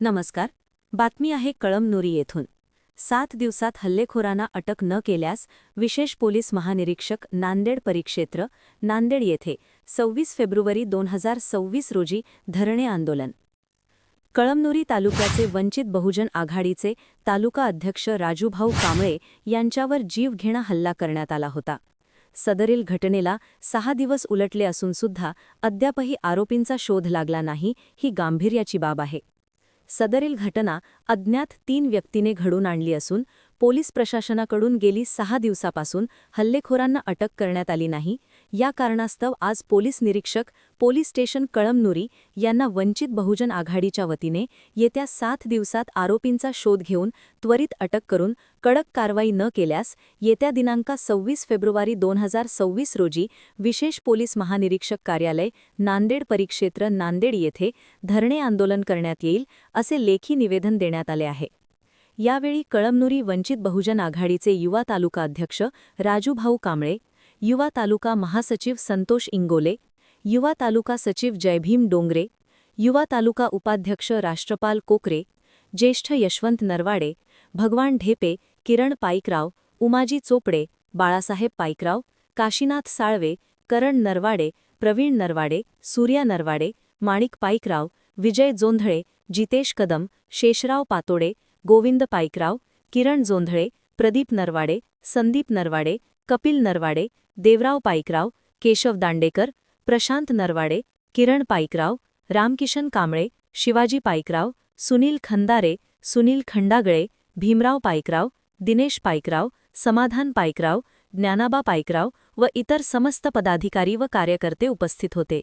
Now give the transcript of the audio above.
नमस्कार. बातमी आहे कळमनुरी येथून. सात दिवसात हल्लेखोरांना अटक न केल्यास विशेष पोलीस महानिरीक्षक नांदेड परिक्षेत्र नांदेड येथे सव्वीस फेब्रुवारी दोन हजार सव्वीस रोजी धरणे आंदोलन. कळमनुरी तालुक्याचे वंचित बहुजन आघाडीचे तालुका अध्यक्ष राजूभाऊ कांबळे यांच्यावर जीवघेणा हल्ला करण्यात आला होता. सदरील घटनेला सहा दिवस उलटले असून सुद्धा अद्यापही आरोपींचा शोध लागला नाही ही गांभीर्याची बाब आहे. सदरील घटना अज्ञात तीन व्यक्तीने घडून आणली असून पोलीस प्रशासनाकडून गेली सहा दिवसापासून हल्लेखोरांना अटक करण्यात आली नाही. या कारणास्तव आज पोलीस निरीक्षक पोलीस स्टेशन कळमनुरी यांना वंचित बहुजन आघाडीच्या वतीने येत्या सात दिवसात आरोपींचा शोध घेऊन त्वरित अटक करून कडक कारवाई न केल्यास येत्या दिनांका सव्वीस फेब्रुवारी दोन हजार सव्वीस रोजी विशेष पोलीस महानिरीक्षक कार्यालय नांदेड परिक्षेत्र नांदेड येथे धरणे आंदोलन करण्यात येईल असे लेखी निवेदन देण्यात आले आहे. यावेळी कळमनुरी वंचित बहुजन आघाडीचे युवा तालुका अध्यक्ष राजूभाऊ कांबळे युवा तालुका महासचिव संतोष इंगोले युवा तालुका सचिव जयभीम डोंगरे युवा तालुका उपाध्यक्ष राष्ट्रपाल कोकरे ज्येष्ठ यशवंत नरवाडे भगवान ढेपे किरण पाईकराव उमाजी चोपडे बाळासाहेब पाईकराव काशीनाथ साळवे करण नरवाडे प्रवीण नरवाडे सूर्या नरवाडे माणिक पाईकराव विजय जोंधळे जितेश कदम शेषराव पातोडे गोविंद पाईकराव किरण जोंधळे, प्रदीप नरवाडे, संदीप नरवाडे, कपिल नरवाडे, देवराव पाईकराव केशव दांडेकर, प्रशांत नरवाडे, किरण पाईकराव रामकिशन कांबळे, शिवाजी पाईकराव सुनील खंदारे, सुनील खंडागळे, भीमराव पाईकराव दिनेश पाईकराव समाधान पाईकराव ज्ञानाबा पाईकराव व इतर समस्त पदाधिकारी व कार्यकर्ते उपस्थित होते.